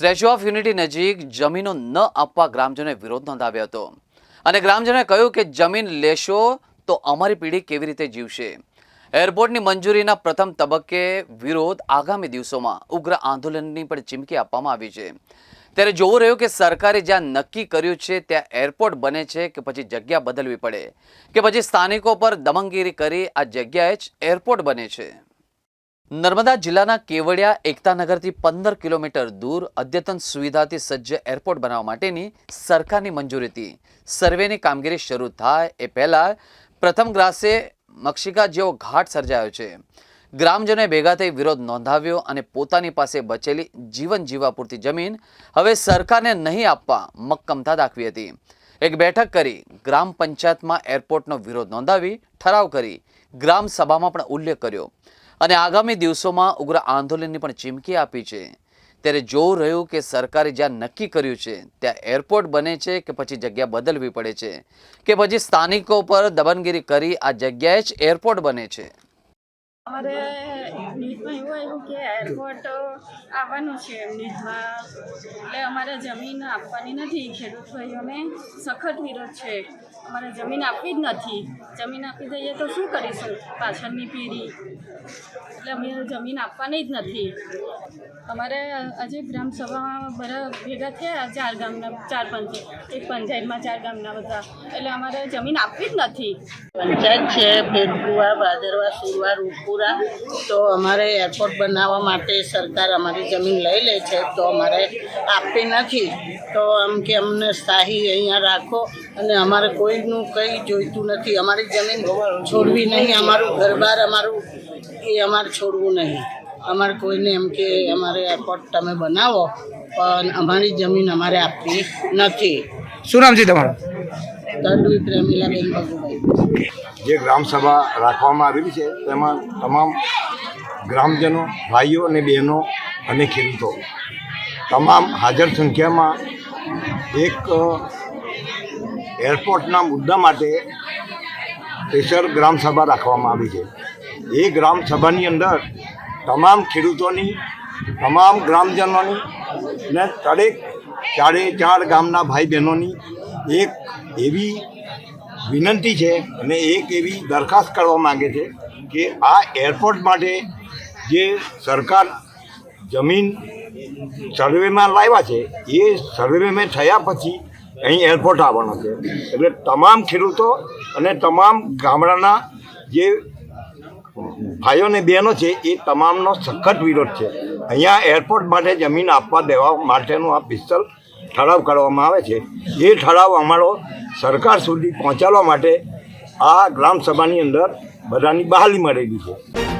Statue of unity નજીક જમીનો ન આપવા ગ્રામજનોએ વિરોધ નોંધાવ્યો હતો. અને ગ્રામજનોએ કહ્યું કે જમીન લેશો તો અમારી પેઢી કેવી રીતે જીવશે? એરપોર્ટની મંજૂરીના પ્રથમ તબક્કે વિરોધ આગામી દિવસોમાં ઉગ્ર આંદોલનની પણ ચીમકી આપવામાં આવી છે. ત્યારે જોવું રહ્યું કે સરકારે જ્યાં નક્કી કર્યું છે, ત્યાં એરપોર્ટ બને છે કે પછી જગ્યા બદલવી પડે? કે પછી સ્થાનિકો પર દમનગીરી કરી આ જગ્યાએ જ એરપોર્ટ બને છે? નર્મદા જિલ્લાના કેવડિયા એકતાનગરથી પંદર કિલોમીટર દૂર અદ્યતન સુવિધાથી સજ્જ એરપોર્ટ બનાવવા માટેની સરકારની મંજૂરી હતી. સર્વેની કામગીરી શરૂ થાય એ પહેલાં પ્રથમ ગ્રાસે મક્ષિકા જેવો ઘાટ સર્જાયો છે. ગ્રામજનોએ ભેગા થઈ વિરોધ નોંધાવ્યો અને પોતાની પાસે બચેલી જીવન જીવવા પૂરતી જમીન હવે સરકારને નહીં આપવા મક્કમતા દાખવી હતી. એક બેઠક કરી ગ્રામ પંચાયતમાં એરપોર્ટનો વિરોધ નોંધાવી ઠરાવ કરી ગ્રામ સભામાં પણ ઉલ્લેખ કર્યો. અને આગામી દિવસોમાં ઉગ્ર આંદોલનની પણ ચીમકી આપી છે. ત્યારે જોવું રહ્યું કે સરકારે જ્યાં નક્કી કર્યું છે, ત્યાં એરપોર્ટ બને છે કે પછી જગ્યા બદલવી પડે છે, કે પછી સ્થાનિકો પર દબનગીરી કરી આ જગ્યાએ જ એરપોર્ટ બને છે. અમારે નીટમાં એવું આવ્યું કે એરપોર્ટ આવવાનું છે નીટમાં એટલે અમારે જમીન આપવાની નથી. ખેડૂત ભાઈઓને સખત વિરોધ છે. અમારે જમીન આપવી જ નથી. જમીન આપી દઈએ તો શું કરીશું? પાછળની પેઢી. એટલે અમે જમીન આપવાની જ નથી. અમારે આજે ગ્રામસભામાં બધા ભેગા થયા ચાર ગામના, ચાર પંચાયત. એક પંચાયતમાં ચાર ગામના બધા. એટલે અમારે જમીન આપવી જ નથી. પંચાયત છે ભેદકુવા ભાદરવા સુરવા રૂપપુરા તો અમારે એરપોર્ટ બનાવવા માટે સરકાર અમારી જમીન લઈ લે છે તો અમારે આપતી નથી. તો આમ કે અમને સ્થાહી અહીંયા રાખો અને અમારે કોઈનું કંઈ જોઈતું નથી. અમારી જમીન છોડવી નહીં અમારું ઘરબાર અમારું એ અમારે છોડવું નહીં. અમારે કોઈને એમ કે અમારે એરપોર્ટ તમે બનાવો પણ અમારી જમીન અમારે આપવી નથી. શું નામ છે તમારું? તડવી પ્રેમીલાબેન ભગુભાઈ. જે ગ્રામસભા રાખવામાં આવેલી છે, તેમાં તમામ ગ્રામજનો, ભાઈઓ અને બહેનો અને ખેડૂતો તમામ હાજર સંખ્યામાં એક એરપોર્ટના મુદ્દા માટે સ્પેશિયલ ગ્રામસભા રાખવામાં આવી છે. એ ગ્રામસભાની અંદર તમામ ખેડૂતોની, તમામ ગ્રામજનોની ને દરેક ચારે ચાર ગામના ભાઈ બહેનોની એક એવી વિનંતી છે અને એક એવી દરખાસ્ત કરવા માંગે છે કે આ એરપોર્ટ માટે જે સરકાર જમીન સર્વેમાં લાવ્યા છે, એ સર્વેમાં થયા પછી અહીં એરપોર્ટ આવવાનો છે. એટલે તમામ ખેડૂતો અને તમામ ગામડાના જે ભાઈઓ અને બહેનો છે, એ તમામનો સખત વિરોધ છે. અહીંયા એરપોર્ટ માટે જમીન આપવા દેવા માટેનો આ પિસ્તલ ઠરાવ કરવામાં આવે છે. એ ઠરાવ અમારો સરકાર સુધી પહોંચાડવા માટે આ ગ્રામસભાની અંદર બધાની બહાલી મળેલી છે.